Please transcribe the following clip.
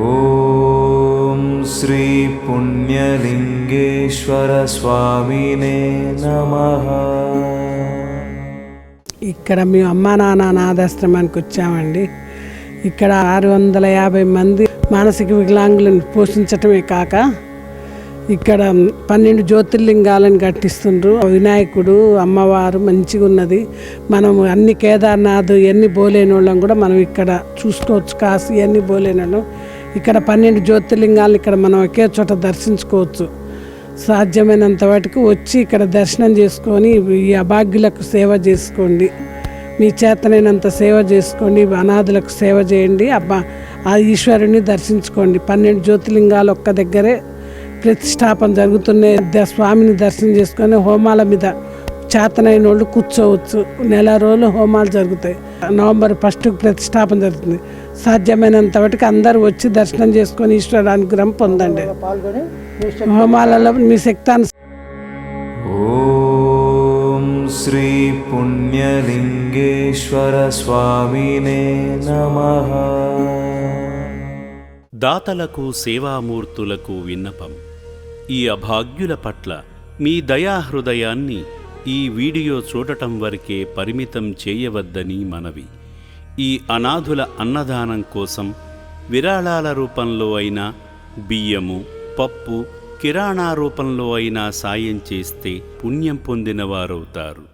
ॐ श्रीपुण्यलिङ्गेश्वरस्वामिने नमः ఇక్కడ మేము అమ్మా నాన్న అనాథాశ్రమానికి వచ్చామండి ఇక్కడ ఆరు వందల యాభై మంది మానసిక వికలాంగులను పోషించటమే కాక ఇక్కడ పన్నెండు జ్యోతిర్లింగాలను కట్టిస్తుండ్రు. వినాయకుడు అమ్మవారు మంచిగా ఉన్నది మనం అన్ని కేదార్నాథ్ ఎన్ని బోలేని వాళ్ళం కూడా మనం ఇక్కడ చూసుకోవచ్చు. కాశీ అన్ని బోలేని ఇక్కడ పన్నెండు జ్యోతిర్లింగాలను ఇక్కడ మనం ఒకే చోట దర్శించుకోవచ్చు. సాధ్యమైనంత వాటికి వచ్చి ఇక్కడ దర్శనం చేసుకొని ఈ అభాగ్యులకు సేవ చేసుకోండి. మీ చేతనైనంత సేవ చేసుకోండి. అనాథులకు సేవ చేయండి. అబ్బా ఆ ఈశ్వరుని దర్శించుకోండి. పన్నెండు జ్యోతిర్లింగాలు ఒక్క దగ్గరే ప్రతిష్టాపన జరుగుతున్నాయి. స్వామిని దర్శనం చేసుకొని హోమాల మీద చేతనైన వాళ్ళు కూర్చోవచ్చు. నెల రోజులు హోమాలు జరుగుతాయి. నవంబర్ ఫస్ట్ ప్రతిష్టాపన జరుగుతుంది. సాధ్యమైనంత వరకు అందరూ వచ్చి దర్శనం చేసుకొని ఈశ్వర అనుగ్రహం పొందండి. హోమాలలో మీ శక్తాను ఓం శ్రీ పుణ్యలింగేశ్వర స్వామినే నమ. దాతలకు సేవామూర్తులకు విన్నపం. ఈ అభాగ్యుల పట్ల మీ దయాహృదయాన్ని ఈ వీడియో చూడటం వరకే పరిమితం చేయవద్దని మనవి. ఈ అనాథుల అన్నదానం కోసం విరాళాల రూపంలో అయినా బియ్యము పప్పు కిరాణా రూపంలో అయినా సాయం చేస్తే పుణ్యం పొందినవారవుతారు.